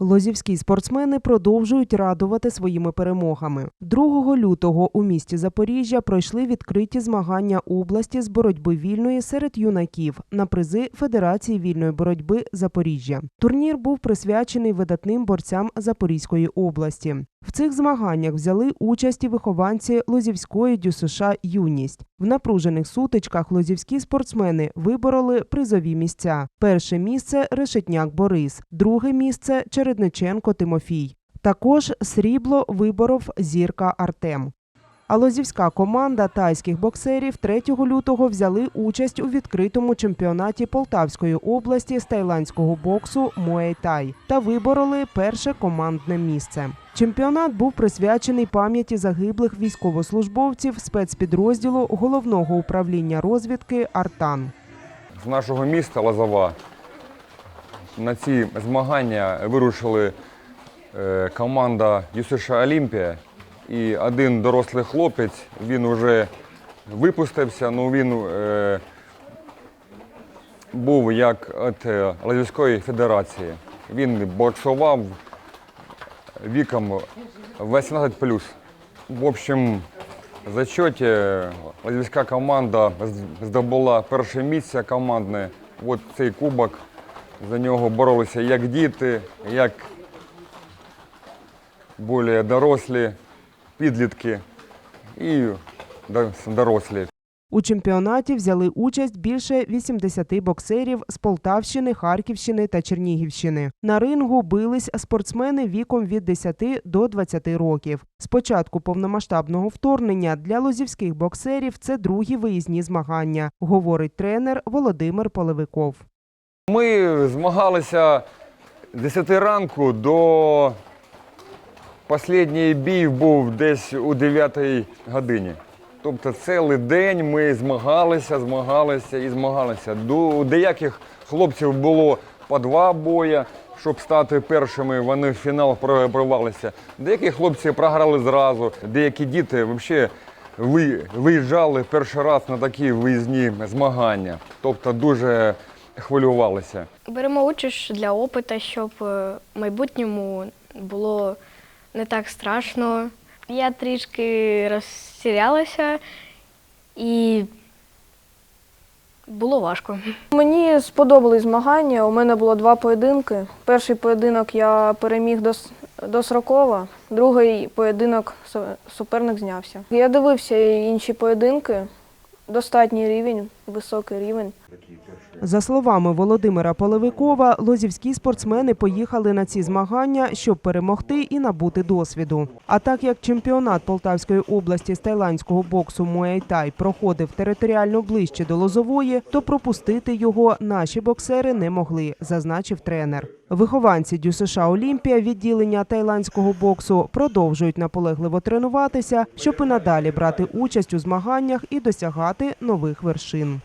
Лозівські спортсмени продовжують радувати своїми перемогами. 2 лютого у місті Запоріжжя пройшли відкриті змагання області з боротьби вільної серед юнаків на призи Федерації вільної боротьби Запоріжжя. Турнір був присвячений видатним борцям Запорізької області. В цих змаганнях взяли участь і вихованці Лозівської ДЮСШ Юність. В напружених сутичках лозівські спортсмени вибороли призові місця. Перше місце Решетняк Борис, друге місце Чередниченко Тимофій. Також срібло виборов зірка Артем. А лозівська команда тайських боксерів 3 лютого взяли участь у відкритому чемпіонаті Полтавської області з тайландського боксу Thai та вибороли перше командне місце. Чемпіонат був присвячений пам'яті загиблих військовослужбовців спецпідрозділу головного управління розвідки Артан. з нашого міста Лозова на ці змагання вирушили е, команда ЮСШ Олімпія і один дорослий хлопець, він вже випустився, ну він е, був як від е, Лазівської федерації. Він боксував віком 18 В общем, в зачеті лазівська команда здобула перше місце командне. От цей кубок. За нього боролися як діти, як більш дорослі, підлітки і дорослі. У чемпіонаті взяли участь більше 80 боксерів з Полтавщини, Харківщини та Чернігівщини. На рингу бились спортсмени віком від 10 до 20 років. З початку повномасштабного вторгнення для лозівських боксерів це другі виїзні змагання, говорить тренер Володимир Полевиков. Ми змагалися з 10 ранку до останній бій був десь у 9 годині. Тобто цілий день ми змагалися, змагалися і змагалися. До деяких хлопців було по два бої, щоб стати першими. Вони в фінал прорвалися. Деякі хлопці програли зразу, деякі діти взагалі ви- виїжджали перший раз на такі виїзні змагання. Тобто дуже хвилювалися. Беремо участь для опиту, щоб е, в майбутньому було не так страшно. Я трішки розсірялася і було важко. Мені сподобались змагання. У мене було два поєдинки. Перший поєдинок я переміг до, с- до Срокова, другий поєдинок су- суперник знявся. Я дивився інші поєдинки. Достатній рівень, високий рівень. За словами Володимира Полевикова, лозівські спортсмени поїхали на ці змагання, щоб перемогти і набути досвіду. А так як чемпіонат Полтавської області з тайландського боксу Thai проходив територіально ближче до Лозової, то пропустити його наші боксери не могли, зазначив тренер. Вихованці ДЮСШ Олімпія відділення тайландського боксу продовжують наполегливо тренуватися, щоб і надалі брати участь у змаганнях і досягати нових вершин.